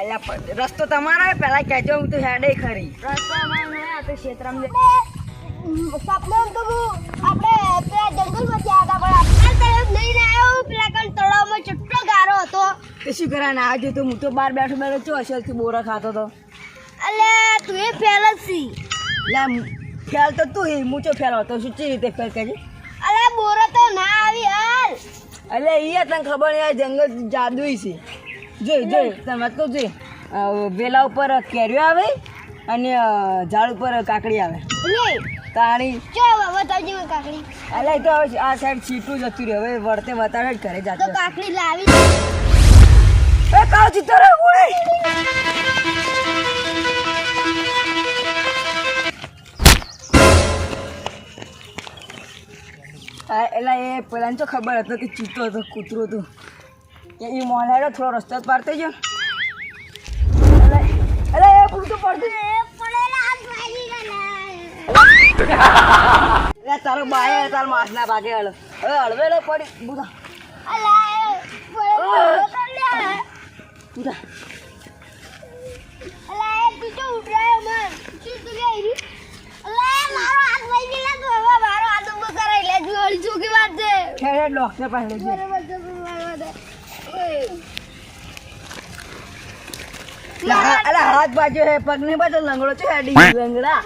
અલ્યા પણ રસ્તો તમારો પેલા કહેજો હું તો હેડે ખરી. રસ્તો અમારો નહીં આ તો ક્ષેત્રમાં સપનું તો હું આપણે પેલા જંગલમાં ગયા હતા પણ તરફ નહીં આવ્યો પેલા કાલ તળાવમાં ચટલો ગારો હતો. તે શું કરે ના આવજો તો હું તો બહાર બેઠો બેઠો ચો અસલથી બોરા ખાતો તો. અલે તું એ ફેલ જ છી. લે ફેલ તો તું હી હું ચો ફેલ હતો શું ચી રીતે ફેલ કહેજે અલે બોરો તો ના આવી હાલ. અલે ઈ તને ખબર નહીં જંગલ જાદુઈ છે. જોઈ જોઈ. તમે તો જોઈ. વેલા ઉપર કેરીઓ આવે અને ઝાડ ઉપર કાકડી આવે. તાણી. કાકડી. અલે તો આ સાઈડ છીટું જતું રહ્યું. હવે વળતે વતાડે જ ઘરે તો જાતો કાકડી લાવી એ કાવ ચિત્તર ઉડે. આ એલા એ પેલા તો ખબર હતો કે ચીતો હતો કૂતરો હતું. એ મોહલાડો થોડો રસ્તો જ પાડતો ગયો. અરે એ ભૂલ તો પડતું તારો બાય તાર માસ ના ભાગે હળ. હવે હળવેલો પડી. બુધા. બુધા. ડોક્ટર પાસે અલા હાથ બાજુ હે પગ ને બાજુ લંગડો છે હેડી લંગડા.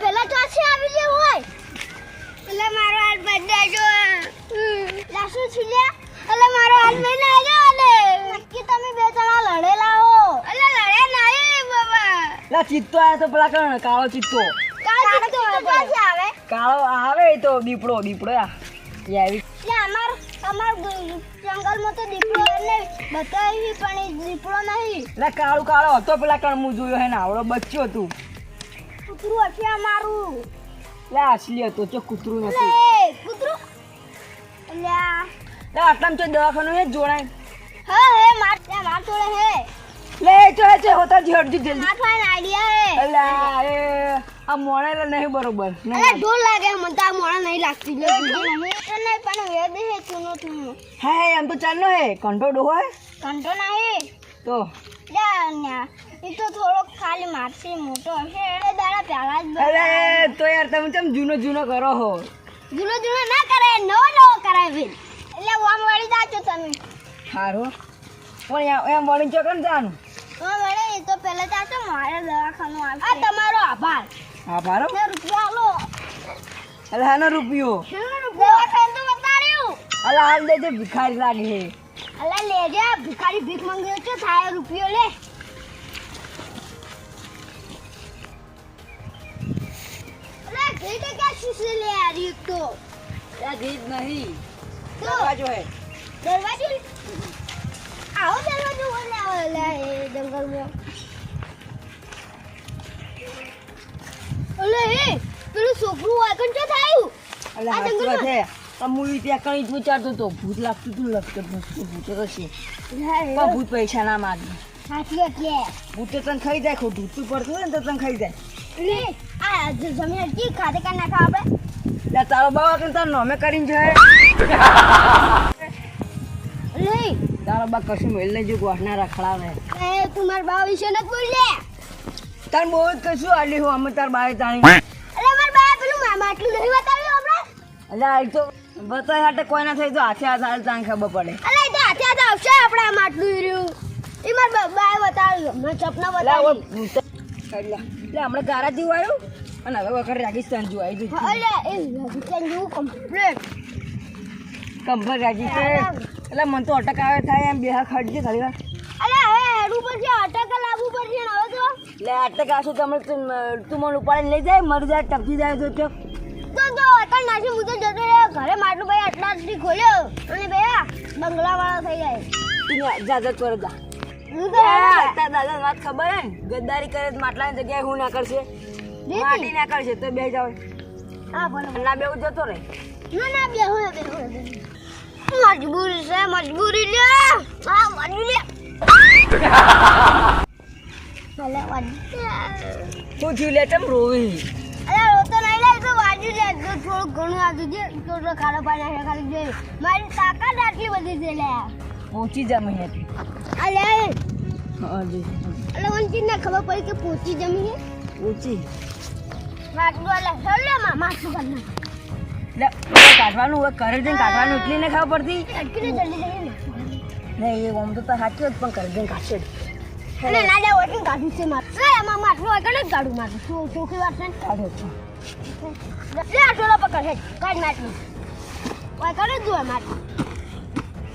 પેલા તો છે આવી લે હોય. એટલે મારો હાથ બદલા જો છે લે? એટલે મારો હાથ મે ના આવ્યો અલે. કે તમે બે જણા લડેલા હો. એટલે લડે નહીં બાબા. લા ચિત્તો આયો તો પેલા કણ કાળો ચિત્તો. કાળો તો પાછી આવે? કાળો આવે તો દીપડો દીપડો આ. આવી ગ- જંગલમાં તો દીપડો એટલે બતાવી પણ એ દીપડો નહીં. લા કાળું કાળો હતો પેલા કણ હું જોયો હે ને આવડો બચ્યો હતું. કૂતરું હશે મારું લા અસલી હતો કૂતરું નથી. કૂતરું. એટલે આ. લા દવાખાનું હે જોડાય. હા હે માર માર જોડે હે. લે ચો એ ચો હોતા જ હટજી જલ્દી. માર આઈડિયા હે. અલા એ. આ મોણેલા નહીં બરોબર અરે ઢોલ લાગે મને તો આ મોડા નહીં લાગતી. લે નહીં પણ વેદ હે ચૂનો ચૂનો. હે હે એમ તો ચાલનો હે. કંઠો ડોહો હે. કંટો નહીં તો એ તો થોડો ખાલી મારથી મોટો હશે. એટલે દાડા પહેલા જ અરે તો યાર તમે કેમ જૂનો જૂનો કરો હો? જૂનો જૂનો ના કરે નવો નવો કરાય ભીલ એટલે વામ વળી જાચો તમે. સારું પણ એમ- એમ વળી ચોકન કેમ વામ વળી એ તો પહેલા જાચો મારે દવાખાનું આવે આ તમારો આભાર. હા ને રૂપિયા લો એટલે હાનો રૂપિયો. અલા હાલ દેજે ભિખારી લાગે હે અલા લેજે ભિખારી ભીખ માંગ્યો છે થાય રૂપિયો લે. અલા ઘી તો ક્યાં શીશે લે આરી તો. ત્યાં ઘી નહીં. તો. બાજુ હે. દરવાજો? આવો દરવાજો બોલે આવેલા એ જંગલમાં. ઓલે હે પેલું છોકરું વાગણ થયું એટલે આ જંગલ છે આ મૂવી ત્યાં કઈ જ વિચારતો તો ભૂત લાગતું તું લગતો ભૂત ભૂત તો પણ ભૂત પૈસા ના માગે. સાચી એટલે. ભૂત તો તને ખાઈ જાય ખોટું તું પડતું ને તો તને ખાઈ જાય. લે આ જમીન હરકી ખાતે કા નાખા આપણે? તારો બાવા કે તારો નોમે કરીને જાય. લે તારો બા કશું મેલ ને જો ગોઠના રખડાવે. એ તું મારા બા વિશે ન બોલ લે તાર બહુ જ કશું આલી હું અમે તાર બાય તાણી. અરે માર બાય પેલું મામા આટલું નહીં બતાવ્યું આપણે એટલે આ તો બતાય હાટે કોઈ ના થઈ તો હાથે હાથ હાલ તાને ખબર પડે. અલે એ તો હાથે હાથે આવશે આપણે આમ આટલું રહ્યું એ માર બાય બતાવ્યું. મેં સપના બતાવ્યું એટલે હમણાં ગારા જેવું આવ્યું અને હવે વખત રાજસ્થાન જેવું આવી ગયું અલે એ રાજસ્થાન જેવું કમ્પ્લીટ કમ્પર રાજસ્થાન. એટલે મને તો અટક આવે થાય એમ બે ખડજે ખાલી વાર. અલે હવે હેડું પડશે અટક લાવવું પડશે હવે એટલે આટલે કાશું તમે તું મને ઉપાડીને લઈ જાય મરી જાય ટપકી જાય તો તો જો અટક નાસી હું તો જતો રહ્યો. ઘરે માટલું ભાઈ આટલા સુધી ખોલ્યો. અને ભૈયા બંગલા વાળા થઈ જાય તું જા જા કરે જા. હું. દાદા વાત ખબર હે ગદ્દારી કરે તો માટલાની જગ્યાએ હું ના કરશે? માટી ના કરશે તો બે જાવ હા ભલે ના બેવું જતો રહે. ના ના બે હું બે હોય મજબૂરી છે મજબૂરી લે હા મજબૂરી. વાજી તું જીવ લે તમ રોવી. અરે રોતો નહીં લે તો વાજી લે. તો થોડું ઘણું છે તો તો ખાડો ખાલી જે મારી તાકાત આટલી બધી છે લે. પહોંચી જમી અહીંયાથી અલે. હા જી. અલે વંચી ના ખબર પડી કે પહોંચી જમી હે પહોંચી. માટલું અલે. હેલે માં માટલું એટલે કાઢવાનું હવે ઘરે જઈને કાઢવાનું એટલી ને ખબર પડતી. જલ્દી જલ્દી નહીં એ આમ તો તાર જ પણ ઘરે જઈને કાઢશે જ. અને ના દે વટીને કાઢું છે માર. લે એમાં માર આગળ જ કાઢું માર. શું ચોખી વાત છે કાઢો છે. લે આ ટોલા પકડ હે કાઢ માટલું ઓય કરે જ માટલું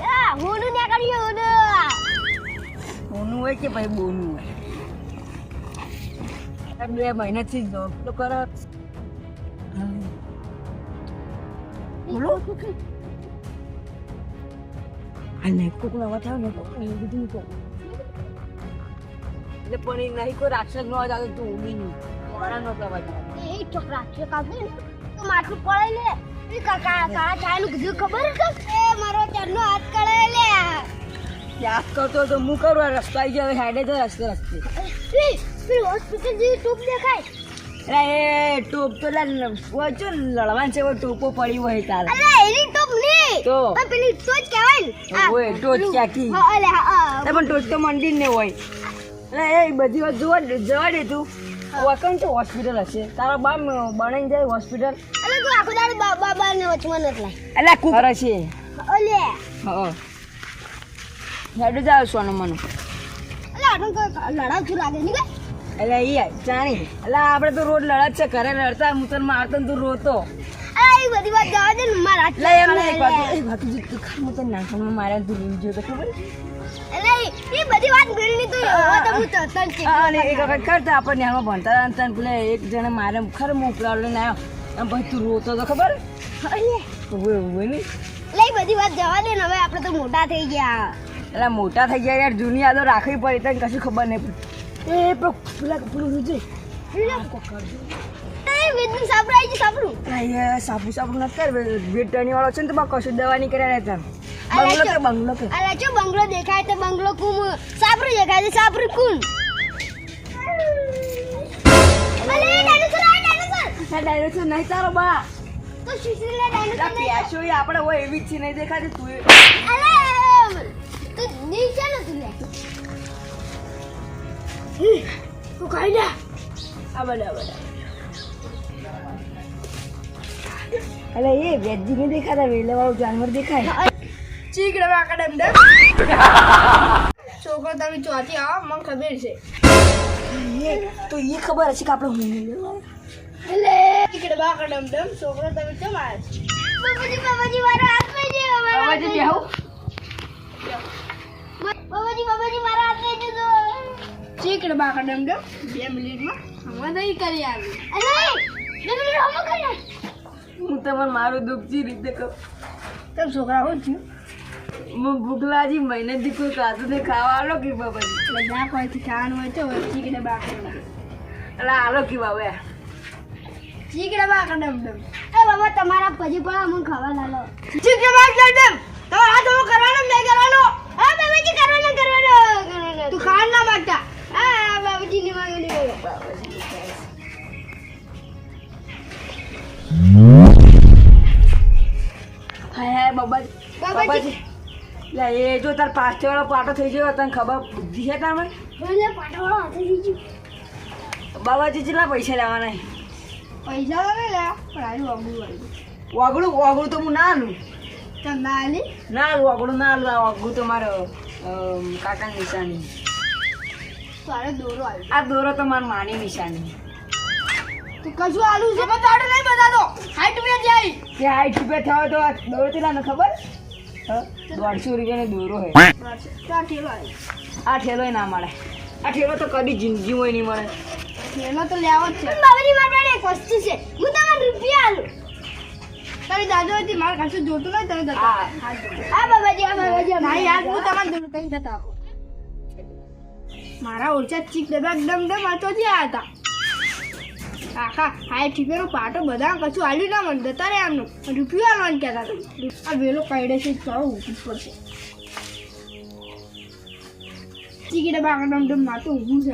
લે હોનું ને કાઢી હોનું. બોનું હોય કે ભાઈ બોનું હોય? બે મહિનાથી જોબ તો કરો. બોલો. શું કે અને કોકના વાતાવરણ ને કોક એવું બધું કહું. એટલે પણ એ નહીં કોઈ રાક્ષસ નો અવાજ આવે તો ઉડી નહીં. મોડા નો અવાજ એ છોકરા રાક્ષસ કાઢે તો માટલું પડે લે. એ કાકા કાળા ચાયનું કીધું ખબર કે એ મારો ચારનો હાથ કળાય લે. યાદ કરતો તો હું કરું? રસ્તો આવી જાય હેડે તો રસ્તે રસ્તે. પી પી હોસ્પિટલ જેવી ટોપ દેખાય. અરે એ ટોપ તો વચ્ચે લડવાનું છે ટોપો પડી હોય તારે. અરે એની ટોપ નહીં. તો? પેલી ટોચ કહેવાય ને. ઓય, ટોચ ક્યાંકી હા. પણ ટોચ તો મંદિર ને હોય. એટલે એ બધી વાત જોવા જવા દે તું. વકમ તો હોસ્પિટલ હશે. તારા બાપ બનાવી જાય હોસ્પિટલ એટલે તું આખો દાડો બા- બાબા ને વચમાં નથી લાય. એટલે કુકર છે. ઓલે હા હેડ જાવ સોનું મનું. એટલે આટલું કોઈ લડાવતું લાગે નહીં એટલે એ જાણી એટલે આપણે તો રોજ લડત છે ઘરે લડતા હું તને મારતો તું રોતો. એ બધી વાત જવા દે ને મારા. એ જો તું ખબર એ બધી વાત તો હવે તો હું. અને એક વખત કરતા ભણતા હતા એક જણે ખરે ઉપરા લઈને આવ્યો તું રોતો તો ખબર? અલે લે બધી વાત જવા દે ને હવે આપણે તો મોટા થઈ ગયા. એટલે મોટા થઈ ગયા યાર જૂની યાદો રાખવી પડી તને કશું ખબર નહીં પડી. એ પેલો પેલા પેલું જોજે સાપુ સાપુ નથી કર વેટરની વાળો છે ને તો બા કશું દવા નહીં કર્યા રહેતા બંગલો કે. બંગલો કે. અલા જો બંગલો દેખાય તો બંગલો કુમ સાપરું દેખાય તો સાપરું કુમ. અલે ડાયનોસર આ ડાયનોસર ડાયરેક્શન નહીં તારો બા. તો શીશીલા ડાયનોસર આપણે હોય એવી જ છે નહીં દેખાતી તું નીચે ન તું લે. તું ખાઈ લે. આ બધા બધા એ વેજી નહીં દેખાતા વેલા વાળું જાનવર દેખાય. ચીકડે વાકડે અંદર. છોકરો તમે ચોથી આવો મને ખબર છે. તો એ ખબર હશે કે આપણે હું લેવા એટલે ચીકડે વાકડે અંદર. છોકરો તમે કેમ આવ્યા છે? બાબાજી બાબાજી મારો હાથ લઈ જાય અવાજ બેહું. બાબાજી બાબાજી મારો હાથ લઈ જજો ચીકડે બાકડે એમ ડેમ બે મિનિટમાં. હમણાં નહીં કરી આવી હું તમને મારું દુઃખ જે રીતે કહું. તેમ છોકરા હું થયું હું ભૂખલાજી મહિનેથી કોઈ ખાતું નહીં ખાવા આલો કે બાબાજી એટલે જ્યાં કોઈથી ખાવાનું હોય તો ચીકડે બાકડે એટલે આલો કે બાબા ચીકડે બાકડે એમ ડેમ એ બાબા તમારા પછી પણ અમને ખાવા લાલો. ચીકડે બાકડા ડેમ જો તાર પાછળ વાળો પાટો થઈ ગયો તને ખબર બુદ્ધિ છે જીજુ બાબાજી કેટલા પૈસા લેવાના પૈસા તો નહીં લે પણ આવ્યું અમુક વાળું વાગડું તો હું ના લઉં તમે ના આલી ના લઉં વાગડું ના લઉં આ વાગડું તો મારો કાકાની નિશાની. આ દોરો તો મારા માની નિશાની. તું કશું આલુ છે? પણ તારે નહીં જાય હાઈટ રૂપિયા થયો તો દોરો કેટલા ને ખબર? દોઢસો રૂપિયાનો દોરો હે. આ ઠેલો ના મળે. આ ઠેલો તો કદી જિંદગી હોય નહીં મળે. ઠેલો તો લેવો જ છે. બાબાજી મારા પાસે એક વસ્તુ છે. હું તમને રૂપિયા આલું. તારી દાદો હતી મારે ખાસું જોતું નહીં તમે જતા હા. બાબાજી હા બાબાજી ના યાર હું તમને દૂર કઈ જતા મારા ઓછા ચીક ડબ્બા એકદમ ડમ આચો જ હતા. આખા હાય ઠીકેનો પાટો બધા કશું આલ્યું ના મને જતા રે આમનું રૂપિયો આલવાનું કહેતા તમે આ વેલો કાઢે છે ચાલો ઊંઘવું પડશે. ટિકિટ ડબ્બા ડમ ડમ માથું ઊંઘવું છે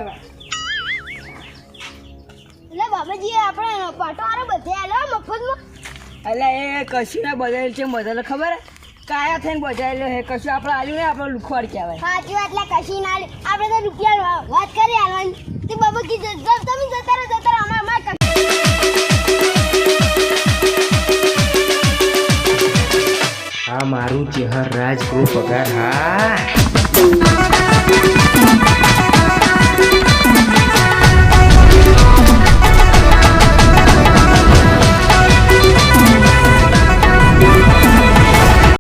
એટલે બાબાજી આપણે પાટો આરે બધે આલો મફતમાં? એટલે એ કશું ના બદલ છે બદલ ખબર? કાયા થઈને બજાયેલો હે કશું આપણે આલ્યું ને આપણે લુખવાડ કહેવાય. સાચી વાત એટલે કશી ના. આપણે તો રૂપિયા વાત કરી હાલવાની તે બાબા કીધું તમે જતા રહો જતા આ મારું ચહેર રાજ ગૃહ પગાર હા